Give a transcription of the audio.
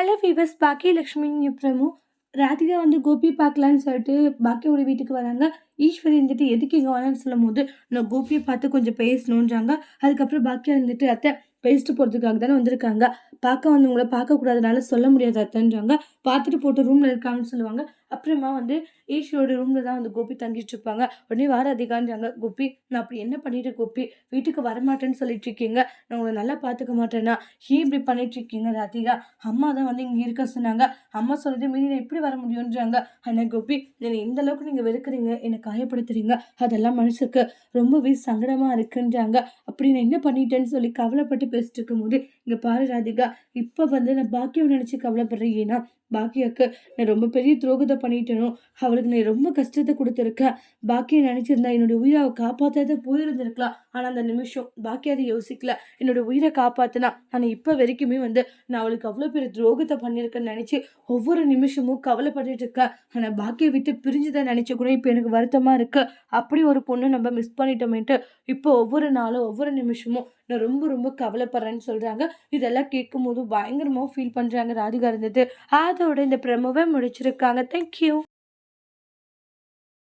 Hello fevers Bhagyalakshmi அப்புறமும் ராதிகா வந்து கோபி பார்க்கலான்னு சொல்லிட்டு பாக்கியோட வீட்டுக்கு வராங்க. ஈஸ்வரி இருந்துட்டு எதுக்கு இங்கே வரேன்னு சொல்லும் போது நான் கோபியை பார்த்து கொஞ்சம் பேசணுன்றாங்க அதுக்கப்புறம் பாக்கியா இருந்துட்டு அத்தை பேசிட்டு போகிறதுக்காக தானே வந்திருக்காங்க. பார்க்க வந்தவங்கள பார்க்கக்கூடாதுனால சொல்ல முடியாது அத்தன்றாங்க. பார்த்துட்டு போட்டு ரூமில் இருக்காங்கன்னு சொல்லுவாங்க. அப்புறமா வந்து ஈஸ்வரோட ரூமில் தான் வந்து கோபி தங்கிட்டு இருப்பாங்க. உடனே வார அதிகான்றாங்க கோபி நான் அப்படி என்ன பண்ணிட்டேன் கோபி? வீட்டுக்கு வரமாட்டேன்னு சொல்லிட்டு இருக்கீங்க. நான் உங்களை நல்லா பார்த்துக்க மாட்டேன்னா ஏன் இப்படி பண்ணிட்டு இருக்கீங்க ராதிகா? அம்மா தான் வந்து இங்கே இருக்க சொன்னாங்க. அம்மா சொன்னது மீறி நான் எப்படி வர முடியுன்றாங்க ஆனால் கோபி என்னை இந்த அளவுக்கு நீங்கள் வெறுக்கிறீங்க. என்னை காயப்படுத்துறீங்க. அதெல்லாம் மனசுக்கு ரொம்பவே சங்கடமாக இருக்குன்றாங்க. அப்படி நான் என்ன பண்ணிட்டேன்னு சொல்லி கவலைப்பட்டு பேசிட்டு இருக்கும்போது இங்கே பாரு ராதிகா இப்போ வந்து நான் பாக்கியம் நினச்சி கவலைப்படுறேன். ஏன்னா பாக்கியாவுக்கு நான் ரொம்ப பெரிய துரோகத்தை பண்ணிட்டேனோ அவளுக்கு நான் ரொம்ப கஷ்டத்தை கொடுத்துருக்கேன் பாக்கியம் நினச்சிருந்தா என்னுடைய உயிரை அவள் காப்பாற்றாத போயிருந்திருக்கலாம் ஆனால் அந்த நிமிஷம் பாக்கியா அதை யோசிக்கல. என்னோட உயிரை காப்பாற்றினா ஆனால் இப்போ வரைக்குமே வந்து நான் அவளுக்கு அவ்வளோ பெரிய துரோகத்தை பண்ணியிருக்கேன்னு நினச்சி ஒவ்வொரு நிமிஷமும் கவலைப்பட்டுட்டு இருக்கேன் ஆனால் பாக்கியை விட்டு பிரிஞ்சுதான் நினச்ச கூட இப்போ எனக்கு வருத்தமாக இருக்குது அப்படி ஒரு பொண்ணு நம்ம மிஸ் பண்ணிட்டோமேன்ட்டு இப்போ ஒவ்வொரு நாளும் ஒவ்வொரு நிமிஷமும் நான் ரொம்ப ரொம்ப கவலை கவலைப்படுறேன்னு சொல்கிறாங்க இதெல்லாம் கேட்கும் போது பயங்கரமாக ஃபீல் பண்ணுறாங்க ராதிகா இருந்தது அதோட இந்த ப்ரெமோவை முடிச்சிருக்காங்க. தேங்க்யூ